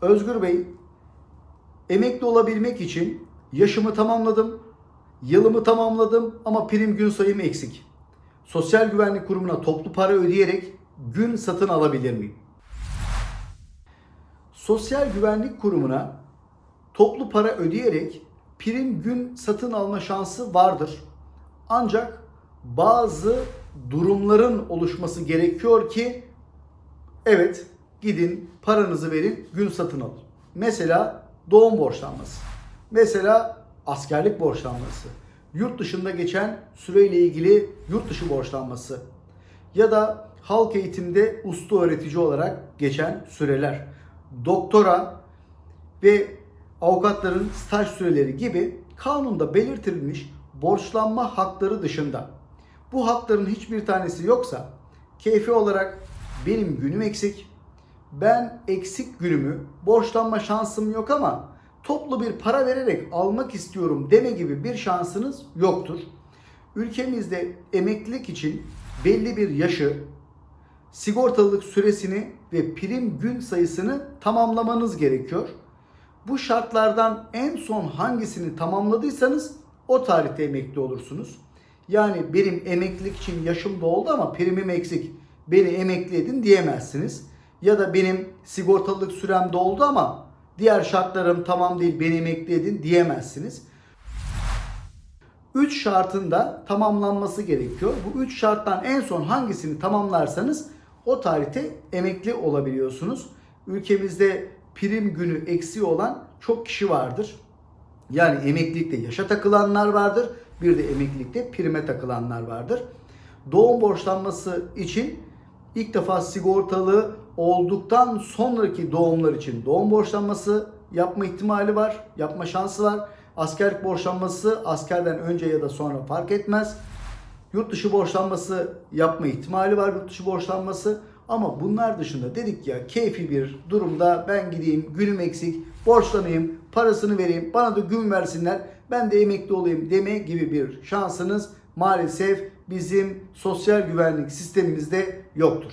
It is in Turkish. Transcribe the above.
Özgür Bey, emekli olabilmek için yaşımı tamamladım, yılımı tamamladım ama prim gün sayım eksik. Sosyal Güvenlik Kurumu'na toplu para ödeyerek gün satın alabilir miyim? Sosyal Güvenlik Kurumu'na toplu para ödeyerek prim gün satın alma şansı vardır. Ancak bazı durumların oluşması gerekiyor ki evet gidin paranızı verin gün satın alın. Mesela doğum borçlanması. Mesela askerlik borçlanması. Yurt dışında geçen süreyle ilgili yurt dışı borçlanması. Ya da halk eğitimde usta öğretici olarak geçen süreler. Doktora ve avukatların staj süreleri gibi kanunda belirtilmiş borçlanma hakları dışında bu hakların hiçbir tanesi yoksa keyfi olarak benim günüm eksik, ben eksik günümü borçlanma şansım yok ama toplu bir para vererek almak istiyorum deme gibi bir şansınız yoktur. Ülkemizde emeklilik için belli bir yaşı, sigortalılık süresini ve prim gün sayısını tamamlamanız gerekiyor. Bu şartlardan en son hangisini tamamladıysanız o tarihte emekli olursunuz. Yani benim emeklilik için yaşım doldu ama primim eksik. Beni emekli edin diyemezsiniz. Ya da benim sigortalılık sürem doldu ama diğer şartlarım tamam değil beni emekli edin diyemezsiniz. 3 şartın da tamamlanması gerekiyor. Bu 3 şarttan en son hangisini tamamlarsanız o tarihte emekli olabiliyorsunuz. Ülkemizde prim günü eksiği olan çok kişi vardır. Yani emeklilikte yaşa takılanlar vardır. Bir de emeklilikte prime takılanlar vardır. Doğum borçlanması için ilk defa sigortalı olduktan sonraki doğumlar için doğum borçlanması yapma ihtimali var, yapma şansı var. Askerlik borçlanması askerden önce ya da sonra fark etmez. Yurt dışı borçlanması yapma ihtimali var yurt dışı borçlanması. Ama bunlar dışında dedik ya keyfi bir durumda ben gideyim günüm eksik borçlanayım parasını vereyim bana da gün versinler ben de emekli olayım deme gibi bir şansınız maalesef bizim sosyal güvenlik sistemimizde yoktur.